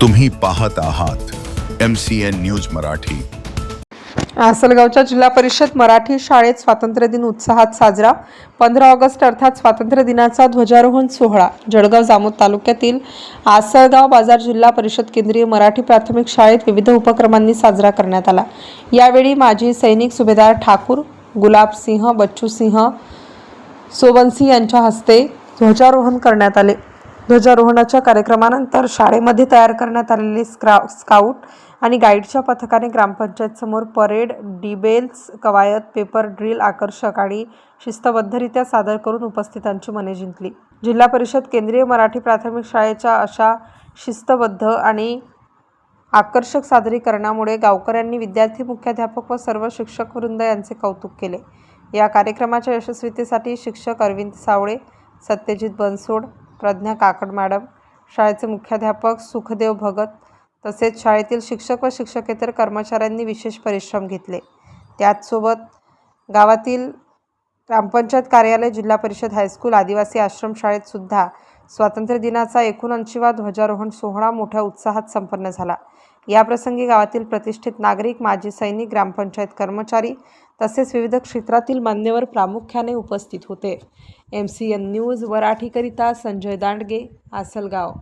तुम्ही पाहत आहात M C N news Marathi. आसलगावच्या जिल्हा परिषद मराठी शाळेत स्वातंत्र्य दिन उत्साहात साजरा. पंधरा ऑगस्ट अर्थात स्वातंत्र्य दिनाचा ध्वजारोहण सोहळा. जळगाव जामोद तालुक्यातील आसळगाव बाजार जिल्हा परिषद केंद्रीय मराठी प्राथमिक शाळेत विविध उपक्रमांनी साजरा करण्यात आला. यावेळी माजी सैनिक सुभेदार ठाकूर गुलाबसिंह बच्चूसिंह सोबनसिंह यांच्या हस्ते ध्वजारोहण करण्यात आले. ध्वजारोहणाच्या कार्यक्रमानंतर शाळेमध्ये तयार करण्यात आलेले स्क्रा स्काउट आणि गाईडच्या पथकाने ग्रामपंचायतसमोर परेड डिबेल्स कवायत पेपर ड्रिल आकर्षक आणि शिस्तबद्धरित्या सादर करून उपस्थितांची मने जिंकली. जिल्हा परिषद केंद्रीय मराठी प्राथमिक शाळेच्या अशा शिस्तबद्ध आणि आकर्षक सादरीकरणामुळे गावकऱ्यांनी विद्यार्थी मुख्याध्यापक व सर्व शिक्षक वृंद यांचे कौतुक केले. या कार्यक्रमाच्या यशस्वीतेसाठी शिक्षक अरविंद सावळे सत्यजित बनसोड प्रज्ञा काकड मॅडम शाळेचे मुख्याध्यापक सुखदेव भगत तसेच शाळेतील शिक्षक व शिक्षकेतर कर्मचाऱ्यांनी विशेष परिश्रम घेतले. त्याचसोबत गावातील ग्रामपंचायत कार्यालय जिल्हा परिषद हायस्कूल आदिवासी आश्रम शाळेत सुद्धा स्वातंत्र्य दिनाचा एकोणऐंशीवा ध्वजारोहण सोहळा मोठ्या उत्साहात संपन्न झाला. याप्रसंगी गावातील प्रतिष्ठित नागरिक माजी सैनिक ग्रामपंचायत कर्मचारी तसेच विविध क्षेत्रातील मान्यवर प्रामुख्याने उपस्थित होते. एम सी एन न्यूज मराठीकरिता संजय दांडगे आसलगाव.